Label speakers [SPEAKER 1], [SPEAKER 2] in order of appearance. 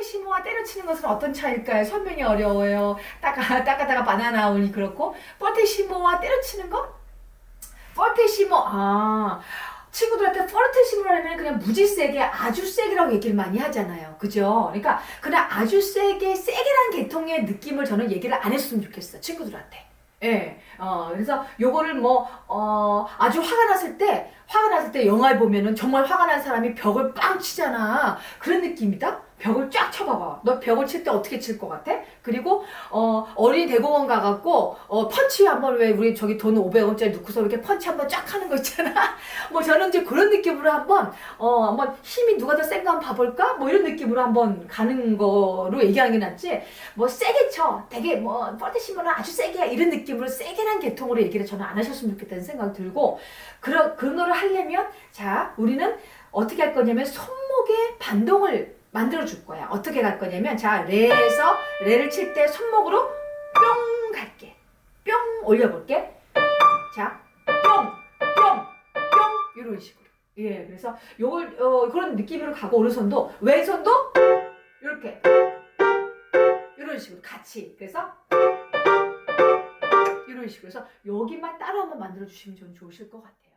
[SPEAKER 1] 포르테시모와 때려치는 것은 어떤 차일까요? 설명이 어려워요. 따가 따가다가 바나나우니 그렇고 포르테시모와 때려치는 것? 포르테시모 아 친구들한테 포르테시모라면 그냥 무지 세게 아주 세게라고 얘기를 많이 하잖아요. 그죠? 그러니까 그냥 아주 세게 세게란 계통의 느낌을 저는 얘기를 안 했으면 좋겠어 친구들한테. 예, 어, 그래서 요거를 뭐, 어, 아주 화가 났을 때, 화가 났을 때 영화를 보면은 정말 화가 난 사람이 벽을 빵 치잖아. 그런 느낌이다? 벽을 쫙 쳐봐봐. 너 벽을 칠 때 어떻게 칠 것 같아? 그리고, 어, 어린이 대공원 가갖고, 어, 펀치 한번 왜 우리 저기 돈 500원짜리 넣고서 이렇게 펀치 한번 쫙 하는 거 있잖아. 뭐 저는 이제 그런 느낌으로 한번, 어, 한번 힘이 누가 더 센가 한번 봐볼까? 뭐 이런 느낌으로 한번 가는 거로 얘기하는 게 낫지. 뭐 세게 쳐. 되게 뭐, 뻗으시면 아주 세게 이런 느낌으로 세게란 계통으로 얘기를 저는 안 하셨으면 좋겠다는 생각이 들고, 그런, 그런 거를 하려면, 자, 우리는 어떻게 할 거냐면 손목에 반동을 만들어 줄 거야. 어떻게 갈 거냐면, 자, 레에서 레를 칠 때 손목으로 뿅 갈게. 뿅 올려볼게. 자, 뿅, 뿅, 뿅 이런 식으로. 예, 그래서 요걸 어, 그런 느낌으로 가고 오른손도 왼손도 이렇게 이런 식으로 같이. 그래서 이런 식으로 해서 여기만 따로 한번 만들어 주시면 좀 좋으실 것 같아요.